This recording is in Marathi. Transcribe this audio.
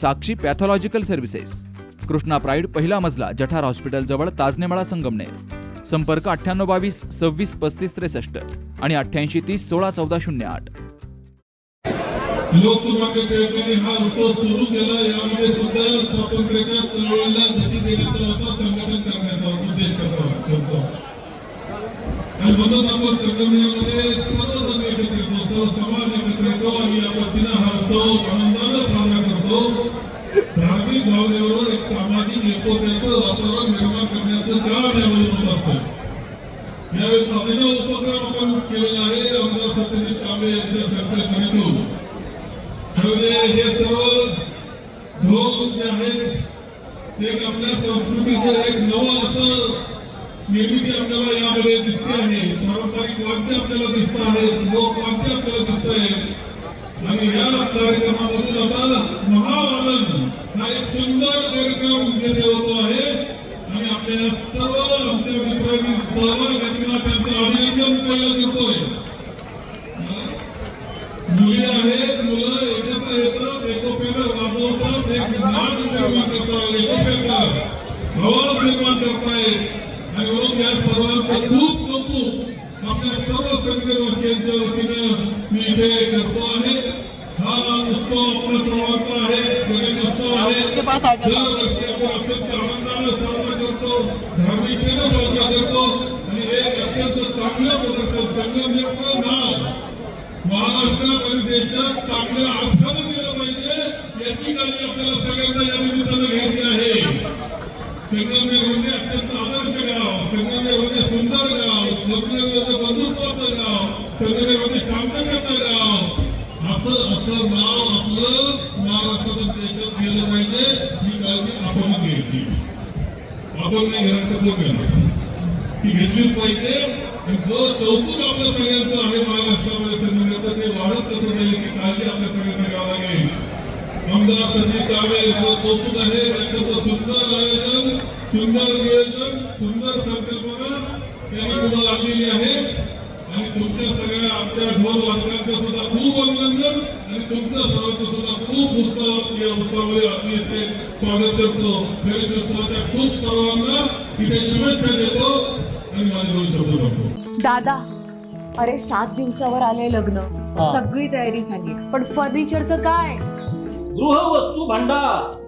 Sakshi Pathological Services. Krishna Pride पहिला मजला जठार हॉस्पिटलजवळ ताजनेमाळा संगमनेर. संपर्क अठ्ठ्याण्णव बावीस सव्वीस पस्तीस त्रेसष्ट आणि अठ्ठ्याऐंशी तीस सोळा चौदा शून्य आठ. लोकमान्य टिळकांनी हा उत्सव सुरू केला. यामध्ये सुद्धा स्वातंत्र्याच्या चळवळीला गती देण्याचा होता संघटन करण्याचा होता उद्देश कसा होता आणि म्हणून आपण संगमनेरमध्ये सर्वजण एकत्र येतो सर्व समाज एकत्र येतो आणि या पद्धतीनं हा उत्सव आनंद धार्मिक एक सामाजिक एकोप्याचं वातावरण निर्माण करण्याचं काम यावेळी होत असत. यावेळेस अभिनव उपक्रम आपण केलेला आहे आमदार सत्यजित तांबे यांच्या संकल्पनेतून. म्हणजे हे सर्व ढोल जे आहेत एक आपल्या संस्कृतीचं एक नवं असं निर्मिती आपल्याला यामध्ये दिसते आहे. पारंपरिक वाद्य आपल्याला दिसत आहेत लोकवाद्य आपल्याला दिसत आहेत. आणि या कार्यक्रमामधून आता हा एक सुंदर कार्यक्रम घेत होतो आहे. आणि आपल्या सर्व आमच्या मित्रांनी सहभाग घेतला त्यांचं अभिनंदन केलं करतोय मुली आहेत मुलं एकत्र येतात एकोप्यानं वाजवतात एक नाद निर्माण करतात एकोप्याचा आवाज निर्माण करतायत. आणि म्हणून या सर्वांचं खूप कौतुक आपल्या सर्व संघवासियांच्या वतीनं मी इथे करतो आहे. हा उत्सव आपल्या सर्वांचा आहे. गणेश उत्सव आहे दरवर्षी आपण अत्यंत आनंदाने साजरा करतो धार्मिकतेने साजरा करतो आणि एक अत्यंत चांगल्या प्रकारचं संगमनेरचं नाव महाराष्ट्रात आणि देशात चांगल्या अर्थानं केलं पाहिजे याची काळजी आपल्याला सगळ्यांना या निमित्तानं घ्यायची आहे संगमनेर म्हणजे अत्यंत आदर्श गाव संगमनेर म्हणजे सुंदर गाव संगमनेर म्हणजे बंधुत्वाचं गाव संगमनेर म्हणजे शांततेचं गाव असं असं नाव आपलं महाराष्ट्रात देशात गेलं पाहिजे. ही काळजी आपणच घ्यायची आपण नाही घरात कधी घेणार? ती घेतलीच पाहिजे. जो कौतुक आपल्या सगळ्यांचं आहे महाराष्ट्रामध्ये संघटनेचं ते वाढत कसं जाईल की काळजी आपल्या सगळ्यांना घ्यावं लागेल. आमदार संजय कांबळे यांचं कौतुक आहे त्यांचं सुंदर आयोजन सुंदर नियोजन सुंदर संकल्पना त्यांनी पुढे आणलेली आहे. आणि तुमच्या सगळ्या आमच्या ढोल वाचकांचं सुद्धा खूप अभिनंदन आणि तुमच्या सर्वांचं सुद्धा खूप उत्साह या उत्सवामध्ये आम्ही येथे स्वागत करतो. गणेश उत्सवाच्या खूप सर्वांना. इथे शुभेच्छा देतो आणि माझे दोन शब्द संपतो दादा अरे सात दिवसावर आले लग्न. सगळी तयारी झाली. पण फर्निचरचं काय? गृहवस्तू भांडार.